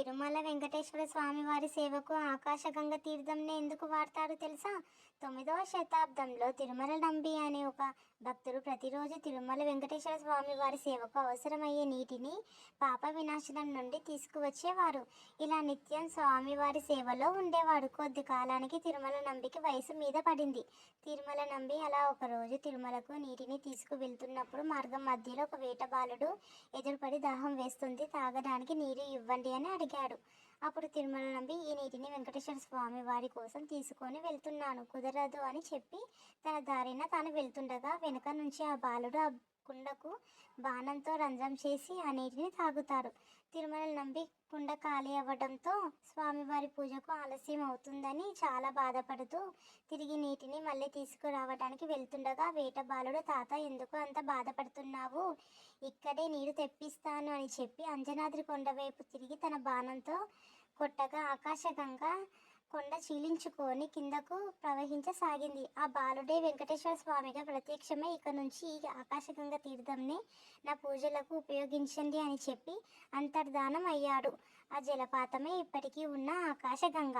తిరుమల వెంకటేశ్వర స్వామి వారి సేవకు ఆకాశగంగ తీర్థంనే ఎందుకు వాడతారు తెలుసా? తొమ్మిదవ శతాబ్దంలో తిరుమల నంబి అనే ఒక భక్తుడు ప్రతిరోజు తిరుమల వెంకటేశ్వర స్వామి వారి సేవకు అవసరమయ్యే నీటిని పాప వినాశనం నుండి తీసుకువచ్చేవారు. ఇలా నిత్యం స్వామివారి సేవలో ఉండేవాడు కొద్ది కాలానికి తిరుమల నంబికి వయసు మీద పడింది. తిరుమల నంబి అలా ఒకరోజు తిరుమలకు నీటిని తీసుకువెళ్తున్నప్పుడు మార్గం మధ్యలో ఒక వేట బాలుడు ఎదురుపడి దాహం వేస్తుంది. తాగడానికి నీరు ఇవ్వండి అని అడిగాడు. అప్పుడు తిరుమల నంబి ఈ నీటిని వెంకటేశ్వర స్వామి వారి కోసం తీసుకొని వెళ్తున్నాను కుదరదు అని చెప్పి తన దారిన తాను వెళ్తుండగా వెనుక నుంచి ఆ బాలుడు ఆ కుండకు బాణంతో రంధ్రం చేసి ఆ నీటిని తాగుతారు తిరుమల నంబి కుండ ఖాళీ అవ్వడంతో స్వామివారి పూజకు ఆలస్యం అవుతుందని చాలా బాధపడుతూ తిరిగి నీటిని మళ్ళీ తీసుకురావడానికి వెళ్తుండగా వేట బాలుడు తాత ఎందుకు అంత బాధపడుతున్నావు? ఇక్కడే నీరు తెప్పి అని చెప్పి అంజనాద్రి కొండ వైపు తిరిగి తన బాణంతో కొట్టగా ఆకాశగంగా కొండ చీలించుకొని కిందకు ప్రవహించసాగింది. ఆ బాలుడే వెంకటేశ్వర స్వామిగా ప్రత్యక్షమై ఇక నుంచి ఈ ఆకాశగంగ తీర్థంని నా పూజలకు ఉపయోగించండి అని చెప్పి అంతర్ధానం అయ్యాడు ఆ జలపాతమే ఇప్పటికీ ఉన్న ఆకాశగంగ.